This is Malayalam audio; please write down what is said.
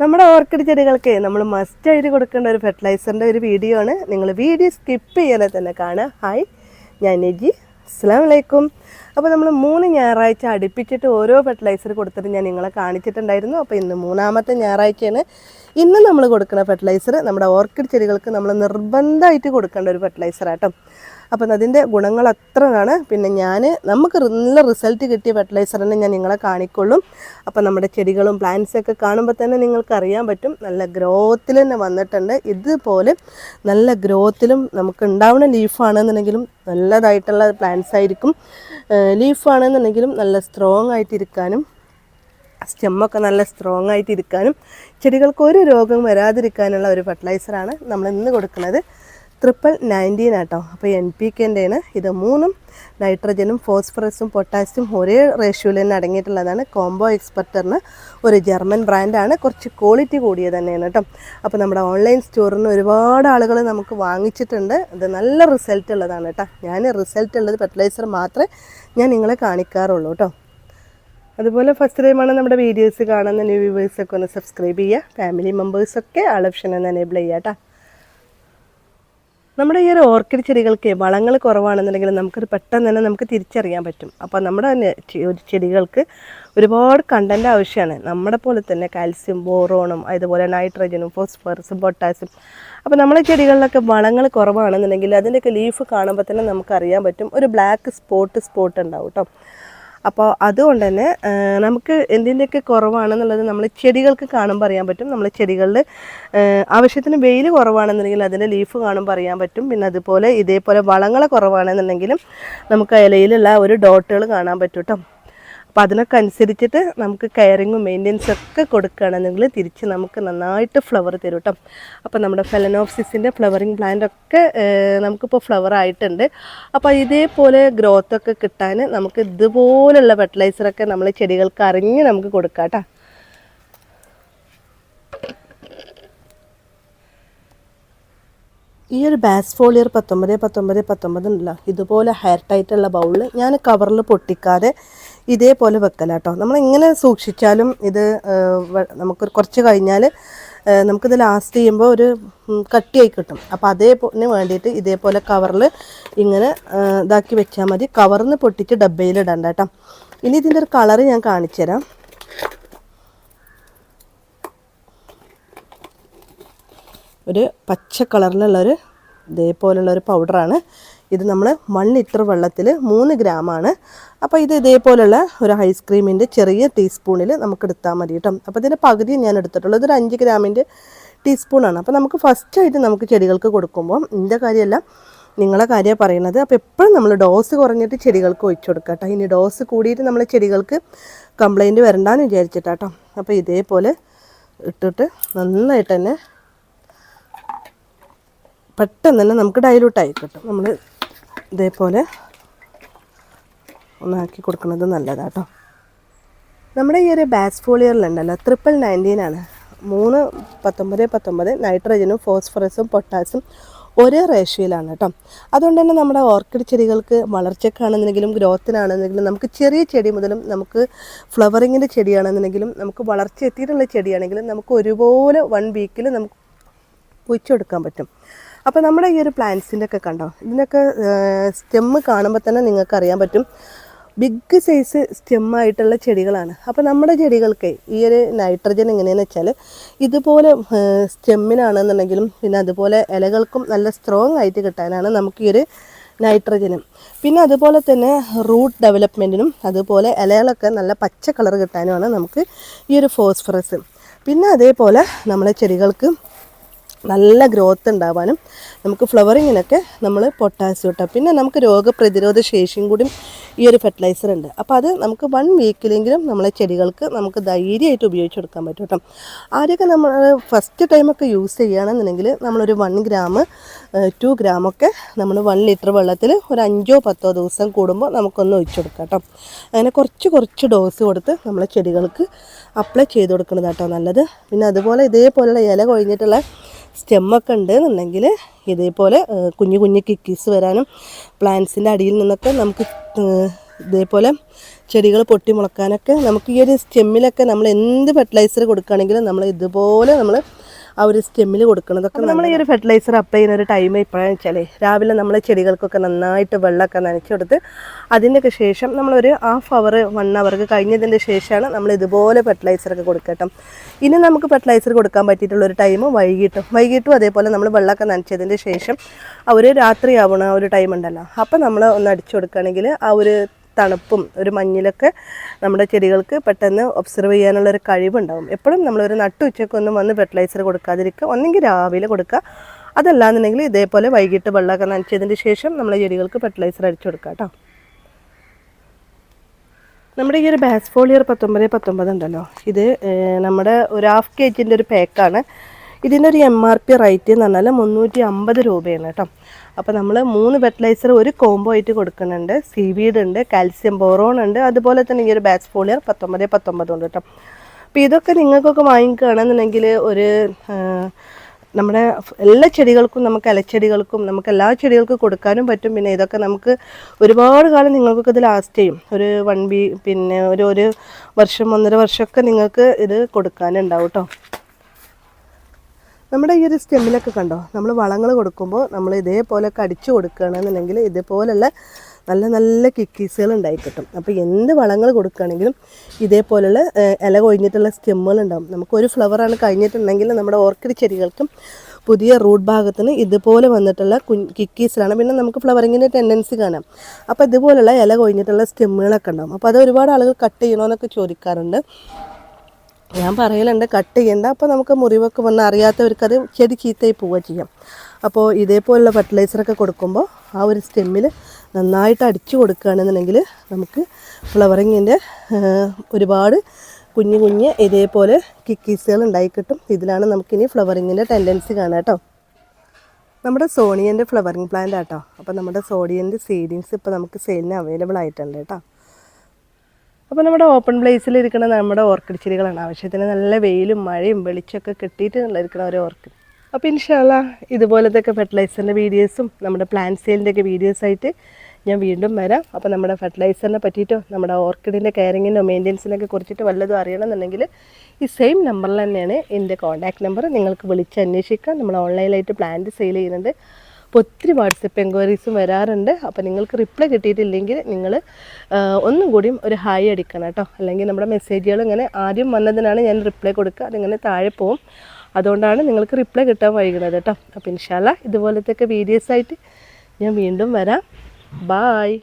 നമ്മുടെ ഓർക്കിഡ് ചെടികൾക്ക് നമ്മൾ മസ്റ്റ് ആയിട്ട് കൊടുക്കേണ്ട ഒരു ഫെർട്ടിലൈസറിന്റെ ഒരു വീഡിയോ ആണ്. നിങ്ങൾ വീഡിയോ സ്കിപ്പ് ചെയ്യാതെ തന്നെ കാണുക. ഹായ് ഞാൻ നെജി. അസ്സാം വലൈക്കും അപ്പോൾ നമ്മൾ മൂന്ന് ഞായറാഴ്ച അടുപ്പിച്ചിട്ട് ഓരോ ഫെർട്ടിലൈസർ കൊടുത്തിട്ട് ഞാൻ നിങ്ങളെ കാണിച്ചിട്ടുണ്ടായിരുന്നു. അപ്പോൾ ഇന്ന് മൂന്നാമത്തെ ഞായറാഴ്ചയാണ്. ഇന്ന് നമ്മൾ കൊടുക്കുന്ന ഫെർട്ടിലൈസർ നമ്മുടെ ഓർക്കിഡ് ചെടികൾക്ക് നമ്മൾ നിർബന്ധമായിട്ട് കൊടുക്കേണ്ട ഒരു ഫെർട്ടിലൈസർ ആട്ടോ അപ്പം അതിന്റെ ഗുണങ്ങൾ അത്രയാണ് പിന്നെ ഞാൻ നമുക്ക് നല്ല റിസൾട്ട് കിട്ടിയ ഫെർട്ടിലൈസർ തന്നെ ഞാൻ നിങ്ങളെ കാണിക്കൊള്ളും. അപ്പം നമ്മുടെ ചെടികളും പ്ലാന്റ്സൊക്കെ കാണുമ്പോൾ തന്നെ നിങ്ങൾക്ക് അറിയാൻ പറ്റും. നല്ല ഗ്രോത്തിൽ തന്നെ വന്നിട്ടുണ്ട്. ഇതുപോലെ നല്ല ഗ്രോത്തിലും നമുക്ക് ഉണ്ടാവുന്ന ലീഫാണെന്നുണ്ടെങ്കിലും നല്ലതായിട്ടുള്ള പ്ലാന്റ്സ് ആയിരിക്കും. ലീഫാണെന്നുണ്ടെങ്കിലും നല്ല സ്ട്രോങ് ആയിട്ടിരിക്കാനും സ്റ്റെമ്മൊക്കെ നല്ല സ്ട്രോങ് ആയിട്ട് ഇരിക്കാനും ചെടികൾക്ക് ഒരു രോഗം വരാതിരിക്കാനുള്ള ഒരു ഫെർട്ടിലൈസറാണ് നമ്മൾ ഇന്ന് കൊടുക്കുന്നത്. ട്രിപ്പിൾ നയന്റീൻ ആട്ടോ. അപ്പോൾ എൻ പി കെന്റെയാണ് ഇത് മൂന്നും നൈട്രജനും ഫോസ്ഫറസും പൊട്ടാസ്യം ഒരേ റേഷ്യോയിൽ തന്നെ അടങ്ങിയിട്ടുള്ളതാണ്. കോംബോ എക്സ്പെർട്ടറിന് ഒരു ജർമ്മൻ ബ്രാൻഡാണ് കുറച്ച് ക്വാളിറ്റി കൂടിയത് തന്നെയാണ് കേട്ടോ. അപ്പോൾ നമ്മുടെ ഓൺലൈൻ സ്റ്റോറിൽ നിന്ന് ഒരുപാട് ആളുകൾ നമുക്ക് വാങ്ങിച്ചിട്ടുണ്ട്. ഇത് നല്ല റിസൾട്ട് ഉള്ളതാണ് കേട്ടോ. ഞാൻ റിസൾട്ട് ഉള്ളത് ഫെർട്ടിലൈസർ മാത്രമേ ഞാൻ നിങ്ങളെ കാണിക്കാറുള്ളൂ കേട്ടോ. അതുപോലെ ഫസ്റ്റ് ടൈമാണ് നമ്മുടെ വീഡിയോസ് കാണുന്ന ന്യൂ വ്യൂവേഴ്സൊക്കെ ഒന്ന് സബ്സ്ക്രൈബ് ചെയ്യുക. ഫാമിലി മെമ്പേഴ്സൊക്കെ ആൾ ഓപ്ഷൻ ഒന്ന് എനേബിൾ ചെയ്യാം കേട്ടോ. നമ്മുടെ ഈ ഒരു ഓർക്കിഡ് ചെടികൾക്ക് വളങ്ങൾ കുറവാണെന്നുണ്ടെങ്കിൽ നമുക്കൊരു പെട്ടെന്ന് തന്നെ നമുക്ക് തിരിച്ചറിയാൻ പറ്റും. അപ്പോൾ നമ്മുടെ തന്നെ ചെടികൾക്ക് ഒരുപാട് കണ്ടന്റ് ആവശ്യമാണ്. നമ്മുടെ പോലെ തന്നെ കാൽസ്യം ബോറോണും അതുപോലെ നൈട്രജനും ഫോസ്ഫറസും പൊട്ടാസ്യം അപ്പോൾ നമ്മുടെ ചെടികളിലൊക്കെ വളങ്ങൾ കുറവാണെന്നുണ്ടെങ്കിൽ അതിന്റെയൊക്കെ ലീഫ് കാണുമ്പോൾ തന്നെ നമുക്കറിയാൻ പറ്റും. ഒരു ബ്ലാക്ക് സ്പോട്ട് സ്പോട്ട് ഉണ്ടാവും കേട്ടോ അപ്പോൾ അതുകൊണ്ട് തന്നെ നമുക്ക് എന്തിന്റെയൊക്കെ കുറവാണെന്നുള്ളത് നമ്മൾ ചെടികൾക്ക് കാണുമ്പോൾ അറിയാൻ പറ്റും. നമ്മൾ ചെടികളിൽ ആവശ്യത്തിന് വെയിൽ കുറവാണെന്നുണ്ടെങ്കിൽ അതിന്റെ ലീഫ് കാണുമ്പോൾ അറിയാൻ പറ്റും. പിന്നെ അതുപോലെ ഇതേപോലെ വളങ്ങൾ കുറവാണെന്നുണ്ടെങ്കിലും നമുക്ക് ഇലയിലുള്ള ഒരു ഡോട്ടുകൾ കാണാൻ പറ്റും കേട്ടോ. അപ്പോൾ അതിനൊക്കെ അനുസരിച്ചിട്ട് നമുക്ക് കെയറിങ്ങും മെയിന്റെനൻസും ഒക്കെ കൊടുക്കുകയാണെന്നെങ്കിൽ തിരിച്ച് നമുക്ക് നന്നായിട്ട് ഫ്ലവർ തരും കേട്ടോ അപ്പോൾ നമ്മുടെ ഫെലനോപ്സിസിന്റെ ഫ്ലവറിങ് പ്ലാന്റ് ഒക്കെ നമുക്കിപ്പോൾ ഫ്ലവർ ആയിട്ടുണ്ട്. അപ്പോൾ ഇതേപോലെ ഗ്രോത്ത് ഒക്കെ കിട്ടാൻ നമുക്ക് ഇതുപോലുള്ള ഫെർട്ടിലൈസറൊക്കെ നമ്മൾ ചെടികൾക്ക് അറിഞ്ഞ് നമുക്ക് കൊടുക്കാം കേട്ടോ ഈ ഒരു ബാസ് ഫോളിയർ പത്തൊമ്പത് പത്തൊമ്പത് പത്തൊമ്പത് ഉണ്ടല്ലോ. ഇതുപോലെ ഹെയർ ടൈറ്റുള്ള ബൗളിൽ ഞാൻ കവറിൽ പൊട്ടിക്കാതെ ഇതേപോലെ വെക്കലാട്ടോ. നമ്മൾ ഇങ്ങനെ സൂക്ഷിച്ചാലും ഇത് നമുക്ക് കുറച്ച് കഴിഞ്ഞാൽ നമുക്കിത് ലാസ്റ്റ് ചെയ്യുമ്പോൾ ഒരു കട്ടിയായി കിട്ടും. അപ്പോൾ അതേപോലെ വേണ്ടിയിട്ട് ഇതേപോലെ കവറിൽ ഇങ്ങനെ ഇതാക്കി വെച്ചാൽ മതി. കവറിൽ നിന്ന് പൊട്ടിച്ച് ഡബ്ബയിലിടണ്ട കേട്ടോ. ഇനി ഇതിന്റെ ഒരു കളറ് ഞാൻ കാണിച്ചുതരാം ഒരു പച്ച കളറിലുള്ളൊരു ഇതേപോലുള്ളൊരു പൗഡറാണ് ഇത് നമ്മൾ വൺ ലിറ്റർ വെള്ളത്തിൽ മൂന്ന് ഗ്രാമാണ് അപ്പോൾ ഇത് ഇതേപോലെയുള്ള ഒരു ഐസ്ക്രീമിന്റെ ചെറിയ ടീസ്പൂണിൽ നമുക്ക് എടുത്താൽ മതി കേട്ടോ അപ്പോൾ ഇതിന്റെ പകുതി ഞാൻ എടുത്തിട്ടുള്ളൂ ഇതൊരു അഞ്ച് ഗ്രാമിന്റെ ടീസ്പൂണാണ് അപ്പോൾ നമുക്ക് ഫസ്റ്റായിട്ട് നമുക്ക് ചെടികൾക്ക് കൊടുക്കുമ്പോൾ ഇതിന്റെ കാര്യമല്ല നിങ്ങളെ കാര്യമാണ് പറയുന്നത് അപ്പോൾ എപ്പോഴും നമ്മൾ ഡോസ് കുറഞ്ഞിട്ട് ചെടികൾക്ക് ഒഴിച്ചു കൊടുക്കുക കേട്ടോ ഇനി ഡോസ് കൂടിയിട്ട് നമ്മൾ ചെടികൾക്ക് കംപ്ലൈന്റ് വരണ്ടാന്ന് വിചാരിച്ചിട്ടാട്ടോ അപ്പോൾ ഇതേപോലെ ഇട്ടിട്ട് നന്നായിട്ട് തന്നെ പെട്ടെന്ന് തന്നെ നമുക്ക് ഡൈലൂട്ടായി കിട്ടും. നമ്മൾ ഇതേപോലെ ഒന്നാക്കി കൊടുക്കുന്നത് നല്ലതാട്ടോ. നമ്മുടെ ഈ ഒരു ബാസ് ഫോളിയറിലുണ്ടല്ലോ ട്രിപ്പിൾ നയന്റീൻ ആണ്. മൂന്ന് പത്തൊമ്പത് പത്തൊമ്പത് നൈട്രജനും ഫോസ്ഫറസും പൊട്ടാസും ഒരേ റേഷ്യോയിലാണ് കേട്ടോ. അതുകൊണ്ട് തന്നെ നമ്മുടെ ഓർക്കിഡ് ചെടികൾക്ക് വളർച്ചക്കാണെന്നുണ്ടെങ്കിലും ഗ്രോത്തിനാണെന്നുണ്ടെങ്കിലും നമുക്ക് ചെറിയ ചെടി മുതലും നമുക്ക് ഫ്ലവറിങ്ങിന്റെ ചെടിയാണെന്നുണ്ടെങ്കിലും നമുക്ക് വളർച്ച എത്തിയിട്ടുള്ള ചെടിയാണെങ്കിലും നമുക്ക് ഒരുപോലെ വൺ വീക്കിൽ നമുക്ക് കുഴിച്ചെടുക്കാൻ പറ്റും. അപ്പോൾ നമ്മുടെ ഈ ഒരു പ്ലാന്റ്സിന്റെ ഒക്കെ കണ്ടോ? ഇതിനൊക്കെ സ്റ്റെമ്മ് കാണുമ്പോൾ തന്നെ നിങ്ങൾക്ക് അറിയാൻ പറ്റും. ബിഗ് സൈസ് സ്റ്റെമ്മായിട്ടുള്ള ചെടികളാണ്. അപ്പോൾ നമ്മുടെ ചെടികൾക്ക് ഈ ഒരു നൈട്രജൻ എങ്ങനെയാണെന്ന് വെച്ചാൽ ഇതുപോലെ സ്റ്റെമ്മിനാണെന്നുണ്ടെങ്കിലും പിന്നെ അതുപോലെ ഇലകൾക്കും നല്ല സ്ട്രോങ് ആയിട്ട് കിട്ടാനാണ് നമുക്ക് ഈ ഒരു നൈട്രജനും പിന്നെ അതുപോലെ തന്നെ റൂട്ട് ഡെവലപ്മെന്റിനും അതുപോലെ ഇലകളൊക്കെ നല്ല പച്ച കളർ കിട്ടാനുമാണ് നമുക്ക് ഈ ഒരു ഫോസ്ഫറസ് പിന്നെ അതേപോലെ നമ്മളെ ചെടികൾക്ക് നല്ല ഗ്രോത്ത് ഉണ്ടാവാനും നമുക്ക് ഫ്ലവറിങ്ങിനൊക്കെ നമ്മൾ പൊട്ടാസ്യം കിട്ടാം പിന്നെ നമുക്ക് രോഗപ്രതിരോധ ശേഷിയും കൂടി ഈ ഒരു ഫെർട്ടിലൈസർ ഉണ്ട്. അപ്പോൾ അത് നമുക്ക് വൺ വീക്കിലെങ്കിലും നമ്മളെ ചെടികൾക്ക് നമുക്ക് ധൈര്യമായിട്ട് ഉപയോഗിച്ച് കൊടുക്കാൻ പറ്റും കേട്ടോ. ആദ്യമൊക്കെ നമ്മൾ ഫസ്റ്റ് ടൈമൊക്കെ യൂസ് ചെയ്യുകയാണെന്നുണ്ടെങ്കിൽ നമ്മളൊരു വൺ ഗ്രാം ടു ഗ്രാമൊക്കെ നമ്മൾ വൺ ലിറ്റർ വെള്ളത്തിൽ ഒരു അഞ്ചോ പത്തോ ദിവസം കൂടുമ്പോൾ നമുക്കൊന്ന് ഒഴിച്ചു കൊടുക്കാം കേട്ടോ. അങ്ങനെ കുറച്ച് കുറച്ച് ഡോസ് കൊടുത്ത് നമ്മളെ ചെടികൾക്ക് അപ്ലൈ ചെയ്ത് കൊടുക്കുന്നതാട്ടോ നല്ലത്. പിന്നെ അതുപോലെ ഇതേപോലെയുള്ള ഇല കൊഴിഞ്ഞിട്ടുള്ള സ്റ്റെമ്മൊക്കെ ഉണ്ടെന്നുണ്ടെങ്കിൽ ഇതേപോലെ കുഞ്ഞു കുഞ്ഞു കിക്കീസ് വരാനും പ്ലാന്റ്സിന്റെ അടിയിൽ നിന്നൊക്കെ നമുക്ക് ഇതേപോലെ ചെടികൾ പൊട്ടി മുളക്കാനൊക്കെ നമുക്ക് ഈ ഒരു സ്റ്റെമ്മിലൊക്കെ നമ്മൾ എന്ത് ഫെർട്ടിലൈസർ കൊടുക്കുകയാണെങ്കിലും നമ്മൾ ഇതുപോലെ നമ്മൾ ആ ഒരു സ്റ്റെമ്മിൽ കൊടുക്കണതൊക്കെ നമ്മൾ ഈ ഒരു ഫെർട്ടിലൈസർ അപ്ലൈ ചെയ്യുന്ന ഒരു ടൈം ഇപ്പോഴാണെന്ന് വെച്ചാൽ രാവിലെ നമ്മൾ ചെടികൾക്കൊക്കെ നന്നായിട്ട് വെള്ളമൊക്കെ നനച്ചു കൊടുത്ത് അതിന്റെയൊക്കെ ശേഷം നമ്മളൊരു ഹാഫ് അവർ വൺ അവർക്ക് കഴിഞ്ഞതിന്റെ ശേഷമാണ് നമ്മൾ ഇതുപോലെ ഫെർട്ടിലൈസറൊക്കെ കൊടുക്കട്ടോ ഇനി നമുക്ക് ഫെർട്ടിലൈസർ കൊടുക്കാൻ പറ്റിയിട്ടുള്ള ഒരു ടൈം വൈകിട്ടും. വൈകിട്ടും അതേപോലെ നമ്മൾ വെള്ളമൊക്കെ നനച്ചതിന്റെ ശേഷം ആ ഒരു രാത്രി ആവണ ആ ഒരു ടൈം ഉണ്ടല്ലോ. അപ്പോൾ നമ്മൾ ഒന്ന് അടിച്ചു കൊടുക്കുകയാണെങ്കിൽ ആ ഒരു തണുപ്പും ഒരു മഞ്ഞിലൊക്കെ നമ്മുടെ ചെടികൾക്ക് പെട്ടെന്ന് ഒബ്സർവ് ചെയ്യാനുള്ള ഒരു കഴിവുണ്ടാവും. എപ്പോഴും നമ്മളൊരു നട്ടു ഉച്ചക്കൊന്നും വന്ന് ഫെർട്ടിലൈസർ കൊടുക്കാതിരിക്കുക. ഒന്നെങ്കിൽ രാവിലെ കൊടുക്കുക. അതല്ലാന്നുണ്ടെങ്കിൽ ഇതേപോലെ വൈകിട്ട് വെള്ളമൊക്കെ നനച്ചതിന് ശേഷം നമ്മളെ ചെടികൾക്ക് ഫെർട്ടിലൈസർ അടിച്ചു കൊടുക്കുക കേട്ടോ. നമ്മുടെ ഈ ഒരു ബാസ്ഫോളിയർ പത്തൊമ്പത് പത്തൊമ്പത് ഉണ്ടല്ലോ ഇത് നമ്മുടെ ഒരു ഹാഫ് കെ ജിന്റെ ഒരു പാക്കാണ് ഇതിന്റെ ഒരു എം ആർ പി റേറ്റ് എന്ന് പറഞ്ഞാൽ മുന്നൂറ്റി അമ്പത് രൂപയാണ് കേട്ടോ. അപ്പോൾ നമ്മൾ മൂന്ന് ഫെർട്ടിലൈസർ ഒരു കോംബോ ആയിട്ട് കൊടുക്കുന്നുണ്ട്. സീവീഡ് ഉണ്ട് കാൽസ്യം ബോറോൺ ഉണ്ട് അതുപോലെ തന്നെ ഈ ഒരു ബാസ്ഫോളിയർ പത്തൊമ്പത് പത്തൊമ്പത് ഉണ്ട് കേട്ടോ. അപ്പോൾ ഇതൊക്കെ നിങ്ങൾക്കൊക്കെ വാങ്ങിക്കുകയാണെന്നുണ്ടെങ്കിൽ ഒരു നമ്മുടെ എല്ലാ ചെടികൾക്കും നമുക്ക് ഇലച്ചെടികൾക്കും നമുക്ക് എല്ലാ ചെടികൾക്കും കൊടുക്കാനും പറ്റും. പിന്നെ ഇതൊക്കെ നമുക്ക് ഒരുപാട് കാലം നിങ്ങൾക്കൊക്കെ ഇത് ലാസ്റ്റ് ചെയ്യും. ഒരു വൺ ബി പിന്നെ ഒരു ഒരു വർഷം ഒന്നര വർഷമൊക്കെ നിങ്ങൾക്ക് ഇത് കൊടുക്കാനുണ്ടാവും കേട്ടോ. നമ്മുടെ ഈ ഒരു സ്റ്റെമ്മിലൊക്കെ കണ്ടോ? നമ്മൾ വളങ്ങൾ കൊടുക്കുമ്പോൾ നമ്മൾ ഇതേപോലെയൊക്കെ അടിച്ചു കൊടുക്കുകയാണെന്നുണ്ടെങ്കിൽ ഇതേപോലെയുള്ള നല്ല നല്ല കിക്കീസുകൾ ഉണ്ടായി കിട്ടും. അപ്പോൾ എന്ത് വളങ്ങൾ കൊടുക്കുകയാണെങ്കിലും ഇതേപോലെയുള്ള ഇല കൊഴിഞ്ഞിട്ടുള്ള സ്റ്റെമ്മുകൾ ഉണ്ടാവും. നമുക്ക് ഒരു ഫ്ലവറാണ് കഴിഞ്ഞിട്ടുണ്ടെങ്കിൽ നമ്മുടെ ഓർക്കിഡ് ചെടികൾക്കും പുതിയ റൂട്ട് ഭാഗത്തിന് ഇതുപോലെ വന്നിട്ടുള്ള കു കിക്കീസിലാണ് പിന്നെ നമുക്ക് ഫ്ലവറിങ്ങിന്റെ ടെൻഡൻസി കാണാം. അപ്പോൾ ഇതുപോലുള്ള ഇല കൊഴിഞ്ഞിട്ടുള്ള സ്റ്റെമ്മുകളൊക്കെ ഉണ്ടാവും. അപ്പോൾ അത് ഒരുപാട് ആളുകൾ കട്ട് ചെയ്യണമെന്നൊക്കെ ചോദിക്കാറുണ്ട്. ഞാൻ പറയലുണ്ട് കട്ട് ചെയ്യണ്ട. അപ്പോൾ നമുക്ക് മുറിവൊക്കെ വന്ന് അറിയാത്തവർക്കത് ചെടി ചീത്തയായി പോവുക ചെയ്യാം. അപ്പോൾ ഇതേപോലുള്ള ഫെർട്ടിലൈസറൊക്കെ കൊടുക്കുമ്പോൾ ആ ഒരു സ്റ്റെമ്മിൽ നന്നായിട്ട് അടിച്ചു കൊടുക്കുകയാണെന്നുണ്ടെങ്കിൽ നമുക്ക് ഫ്ലവറിങ്ങിന്റെ ഒരുപാട് കുഞ്ഞു കുഞ്ഞ് ഇതേപോലെ കിക്കീസുകൾ ഉണ്ടായി കിട്ടും. ഇതിലാണ് നമുക്കിനി ഫ്ലവറിങ്ങിന്റെ ടെൻഡൻസി കാണാം കേട്ടോ. നമ്മുടെ സോണിയന്റെ ഫ്ലവറിങ് പ്ലാന്റ് ആട്ടോ. അപ്പോൾ നമ്മുടെ സോണിയന്റെ സീഡിങ്സ് ഇപ്പോൾ നമുക്ക് സെയിലിന് അവൈലബിൾ ആയിട്ടുണ്ട് കേട്ടോ. അപ്പോൾ നമ്മുടെ ഓപ്പൺ പ്ലേസിൽ ഇരിക്കുന്ന നമ്മുടെ ഓർക്കിഡ് ചെടികളാണ് ആവശ്യത്തിന് നല്ല വെയിലും മഴയും വെളിച്ചമൊക്കെ കിട്ടിയിട്ട് ഇരിക്കുന്ന ഒരു ഓർക്കിഡ് അപ്പോൾ ഇൻഷാല്ല ഇതുപോലത്തെ ഒക്കെ ഫെർട്ടിലൈസറിന്റെ വീഡിയോസും നമ്മുടെ പ്ലാന്റ് സെയിലിന്റെ ഒക്കെ വീഡിയോസായിട്ട് ഞാൻ വീണ്ടും വരാം. അപ്പോൾ നമ്മുടെ ഫെർട്ടിലൈസറിനെ പറ്റിയിട്ടോ നമ്മുടെ ഓർക്കിഡിന്റെ കെയറിങ്ങിനോ മെയിന്റെനൻസിനൊക്കെ കുറിച്ചിട്ട് വല്ലതും അറിയണമെന്നുണ്ടെങ്കിൽ ഈ സെയിം നമ്പറിൽ തന്നെയാണ് എന്റെ കോൺടാക്ട് നമ്പർ നിങ്ങൾക്ക് വിളിച്ച് അന്വേഷിക്കാം. നമ്മൾ ഓൺലൈനായിട്ട് പ്ലാന്റ് സെയിൽ ചെയ്യുന്നുണ്ട്. അപ്പോൾ ഒത്തിരി വാട്സപ്പ് എൻക്വയറീസും വരാറുണ്ട്. അപ്പോൾ നിങ്ങൾക്ക് റിപ്ലൈ കിട്ടിയിട്ടില്ലെങ്കിൽ നിങ്ങൾ ഒന്നും കൂടിയും ഒരു ഹായ് അടിക്കണം കേട്ടോ. അല്ലെങ്കിൽ നമ്മുടെ മെസ്സേജുകൾ ഇങ്ങനെ ആദ്യം വന്നതിനാണ് ഞാൻ റിപ്ലൈ കൊടുക്കുക. അതിങ്ങനെ താഴെ പോവും. അതുകൊണ്ടാണ് നിങ്ങൾക്ക് റിപ്ലൈ കിട്ടാൻ വൈകുന്നത് കേട്ടോ. അപ്പോൾ ഇൻഷാല്ല ഇതുപോലത്തെ ഒക്കെ വീഡിയോസായിട്ട് ഞാൻ വീണ്ടും വരാം. ബായ്